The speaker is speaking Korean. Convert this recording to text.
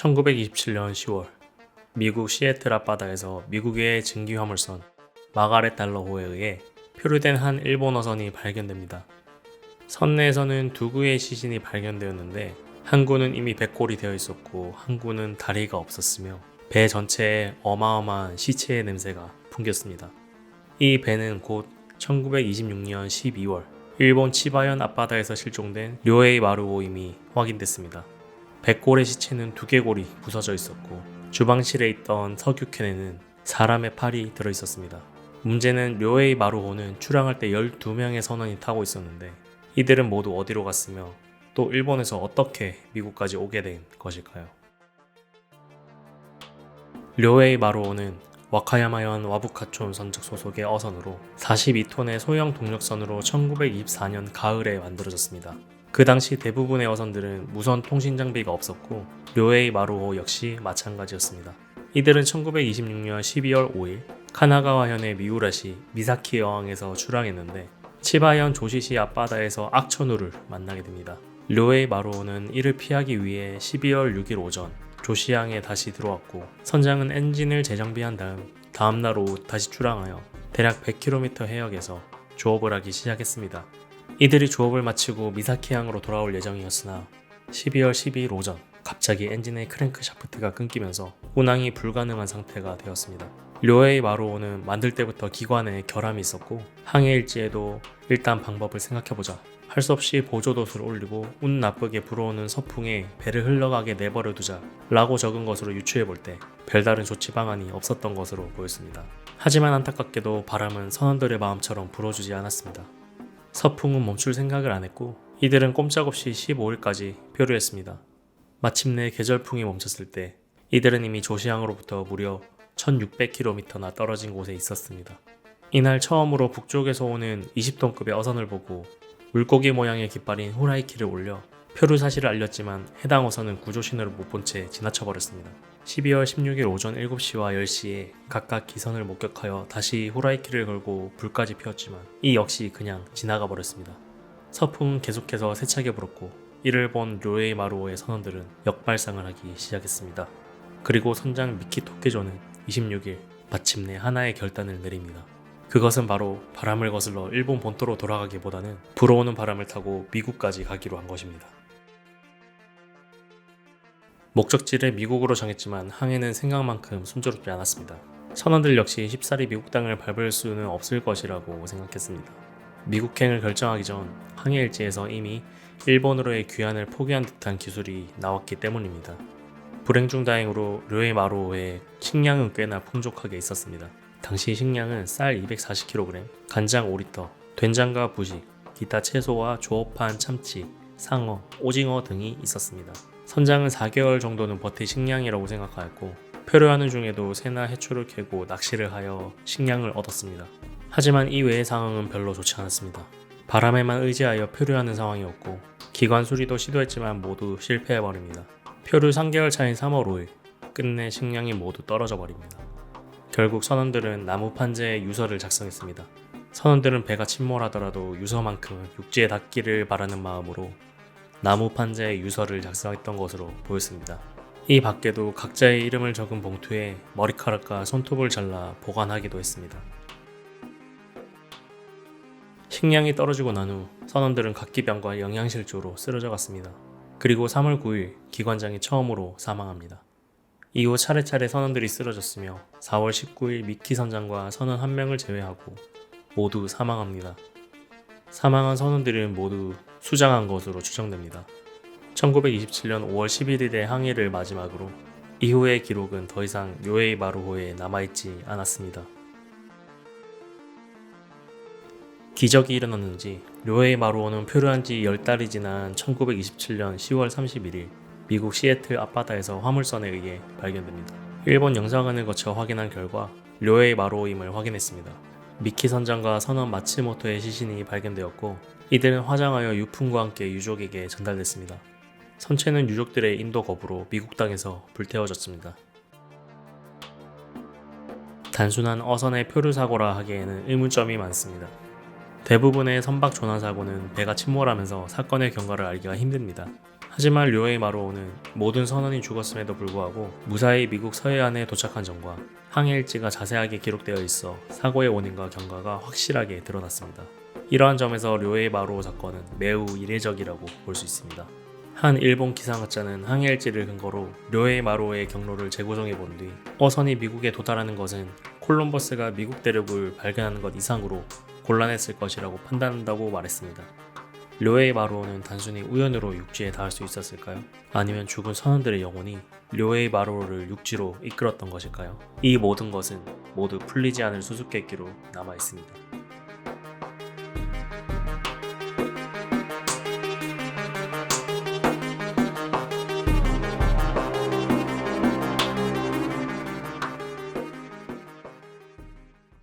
1927년 10월 미국 시애틀 앞바다에서 미국의 증기 화물선 마가렛 달러호에 의해 표류된 한 일본 어선이 발견됩니다. 선 내에서는 두 구의 시신이 발견되었는데 한 구는 이미 백골이 되어 있었고 한 구는 다리가 없었으며 배 전체에 어마어마한 시체의 냄새가 풍겼습니다. 이 배는 곧 1926년 12월 일본 치바현 앞바다에서 실종된 료에이 마루오임이 확인됐습니다. 백골의 시체는 두개골이 부서져 있었고 주방실에 있던 석유캔에는 사람의 팔이 들어 있었습니다. 문제는 료에이 마루호는 출항할 때 12명의 선원이 타고 있었는데 이들은 모두 어디로 갔으며 또 일본에서 어떻게 미국까지 오게 된 것일까요? 료에이 마루호는 와카야마현 와부카촌 선적 소속의 어선으로 42톤의 소형 동력선으로 1924년 가을에 만들어졌습니다. 그 당시 대부분의 어선들은 무선 통신 장비가 없었고 료에이 마루호 역시 마찬가지였습니다. 이들은 1926년 12월 5일 카나가와현의 미우라시 미사키 여항에서 출항했는데 치바현 조시시 앞바다에서 악천후를 만나게 됩니다. 료에이 마루호는 이를 피하기 위해 12월 6일 오전 조시항에 다시 들어왔고 선장은 엔진을 재정비한 다음 다음날 오후 다시 출항하여 대략 100km 해역에서 조업을 하기 시작했습니다. 이들이 조업을 마치고 미사키항으로 돌아올 예정이었으나 12월 12일 오전 갑자기 엔진의 크랭크 샤프트가 끊기면서 운항이 불가능한 상태가 되었습니다. 료에이 마루오는 만들 때부터 기관에 결함이 있었고 항해 일지에도 일단 방법을 생각해보자 할 수 없이 보조도수를 올리고 운 나쁘게 불어오는 서풍에 배를 흘러가게 내버려 두자 라고 적은 것으로 유추해 볼 때 별다른 조치 방안이 없었던 것으로 보였습니다. 하지만 안타깝게도 바람은 선원들의 마음처럼 불어주지 않았습니다. 서풍은 멈출 생각을 안 했고 이들은 꼼짝없이 15일까지 표류했습니다. 마침내 계절풍이 멈췄을 때 이들은 이미 조시항으로부터 무려 1600km나 떨어진 곳에 있었습니다. 이날 처음으로 북쪽에서 오는 20톤급의 어선을 보고 물고기 모양의 깃발인 호라이키를 올려 표류 사실을 알렸지만 해당 어선은 구조 신호를 못 본 채 지나쳐 버렸습니다. 12월 16일 오전 7시와 10시에 각각 기선을 목격하여 다시 호라이키를 걸고 불까지 피웠지만 이 역시 그냥 지나가 버렸습니다. 서풍은 계속해서 세차게 불었고 이를 본 료에이 마루오의 선원들은 역발상을 하기 시작했습니다. 그리고 선장 미키 토케조는 26일 마침내 하나의 결단을 내립니다. 그것은 바로 바람을 거슬러 일본 본토로 돌아가기보다는 불어오는 바람을 타고 미국까지 가기로 한 것입니다. 목적지를 미국으로 정했지만 항해는 생각만큼 순조롭지 않았습니다. 선원들 역시 쉽사리 미국 땅을 밟을 수는 없을 것이라고 생각했습니다. 미국행을 결정하기 전 항해 일지에서 이미 일본으로의 귀환을 포기한 듯한 기술이 나왔기 때문입니다. 불행 중 다행으로 마루오의 식량은 꽤나 풍족하게 있었습니다. 당시 식량은 쌀 240kg, 간장 5리터, 된장과 부식, 기타 채소와 조업한 참치, 상어, 오징어 등이 있었습니다. 선장은 4개월 정도는 버틸 식량이라고 생각하였고 표류하는 중에도 새나 해초를 캐고 낚시를 하여 식량을 얻었습니다. 하지만 이 외의 상황은 별로 좋지 않았습니다. 바람에만 의지하여 표류하는 상황이었고 기관 수리도 시도했지만 모두 실패해버립니다. 표류 3개월 차인 3월 5일 끝내 식량이 모두 떨어져 버립니다. 결국 선원들은 나무 판재에 유서를 작성했습니다. 선원들은 배가 침몰하더라도 유서만큼은 육지에 닿기를 바라는 마음으로 나무 판재에 유서를 작성했던 것으로 보였습니다. 이 밖에도 각자의 이름을 적은 봉투에 머리카락과 손톱을 잘라 보관하기도 했습니다. 식량이 떨어지고 난 후 선원들은 각기병과 영양실조로 쓰러져 갔습니다. 그리고 3월 9일 기관장이 처음으로 사망합니다. 이후 차례차례 선원들이 쓰러졌으며 4월 19일 미키 선장과 선원 한 명을 제외하고 모두 사망합니다. 사망한 선원들은 모두 수장한 것으로 추정됩니다. 1927년 5월 11일의 항해를 마지막으로 이후의 기록은 더 이상 요에이 마루호에 남아있지 않았습니다. 기적이 일어났는지 료에이 마루오는 표류한 지 10달이 지난 1927년 10월 31일 미국 시애틀 앞바다에서 화물선에 의해 발견됩니다. 일본 영사관을 거쳐 확인한 결과 료에이 마루오임을 확인했습니다. 미키 선장과 선원 마츠모토의 시신이 발견되었고 이들은 화장하여 유품과 함께 유족에게 전달됐습니다. 선체는 유족들의 인도 거부로 미국 땅에서 불태워졌습니다. 단순한 어선의 표류 사고라 하기에는 의문점이 많습니다. 대부분의 선박 조난 사고는 배가 침몰하면서 사건의 경과를 알기가 힘듭니다. 하지만 료에이 마루오는 모든 선원이 죽었음에도 불구하고 무사히 미국 서해안에 도착한 점과 항해 일지가 자세하게 기록되어 있어 사고의 원인과 경과가 확실하게 드러났습니다. 이러한 점에서 료에이 마루오 사건은 매우 이례적이라고 볼 수 있습니다. 한 일본 기상학자는 항해 일지를 근거로 료에이 마루오의 경로를 재구성해 본 뒤 어선이 미국에 도달하는 것은 콜럼버스가 미국 대륙을 발견하는 것 이상으로 곤란했을 것이라고 판단한다고 말했습니다. 료에이 마루오는 단순히 우연으로 육지에 닿을 수 있었을까요? 아니면 죽은 선원들의 영혼이 료에이 마루오를 육지로 이끌었던 것일까요? 이 모든 것은 모두 풀리지 않을 수수께끼로 남아 있습니다.